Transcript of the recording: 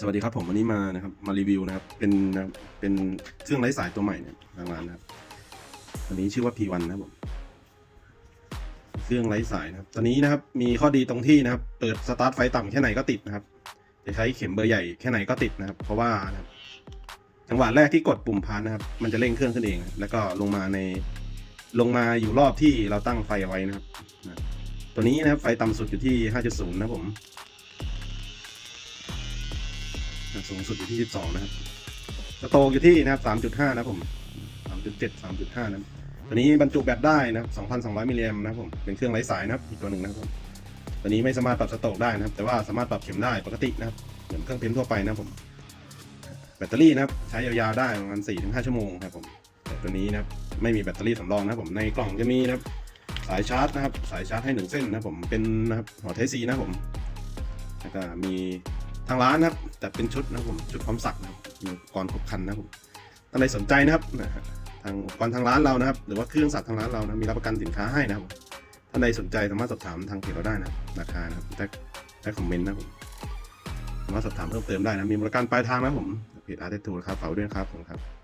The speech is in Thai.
สวัสดีครับผมวันนี้มานะครับมารีวิวนะครับเป็นนะเป็นเครื่องไร้สายตัวใหม่เนี่ยทางร้านนะครับตัวนี้ชื่อว่า P1 นะครับผมเครื่องไร้สายนะครับตัวนี้นะครับมีข้อดีตรงที่นะครับเปิดสตาร์ทไฟต่ำแค่ไหนก็ติดนะครับ จะใช้เข็มเบอร์ใหญ่แค่ไหนก็ติดนะครับ เพราะว่านะจังหวะแรกที่กดปุ่มพันนะครับมันจะเร่งเครื่องขึ้นเอง แล้วก็ลงมาในลงมาอยู่รอบที่เราตั้งไฟไว้นะครับ ตัวนี้นะครับไฟต่ำสุดอยู่ที่ 5.0 นะผม สูงสุดอยู่ที่ 12 นะครับสโตกอยู่ที่นะครับ 3.5 นะผม 3.7 3.5 นะตัวนี้บรรจุแบตได้นะครับ 2,200 มิลลิแอมป์นะผม เป็นเครื่องไร้สายนะครับอีกตัวหนึ่งนะครับผมตัวนี้ไม่สามารถปรับสโตกได้นะครับ แต่ว่าสามารถปรับเข็มได้ปกตินะครับ เหมือนเครื่องพิมพ์ทั่วไปนะผม แบตเตอรี่นะครับ ใช้ยาวๆได้ประมาณ 4-5 ชั่วโมงครับผมแต่ตัวนี้นะครับ ไม่มีแบตเตอรี่สำรองนะครับผม ในกล่องจะมีนะครับสายชาร์จนะครับ สายชาร์จให้หนึ่งเส้นนะผม เป็นนะครับหัวไทซีนะผม แล้วก็มี ทางร้านนะครับ แต่เป็นชุดนะผมชุดพร้อมสักนะมีอุปกรณ์ครบครันนะผมท่านใดสนใจนะครับทางอุปกรณ์ทางร้านเรานะครับ หรือว่าเครื่องสักทางร้านเรานะมีรับประกันสินค้าให้นะครับท่านใดสนใจสามารถสอบถามทางเพจเราได้นะราคานะครับใต้ใต้คอมเมนต์นะผมสามารถสอบถามเพิ่มเติมได้นะมีบริการปลายทางนะผมเพจอาร์ตทูนะครับฝากด้วยนะครับผมครับ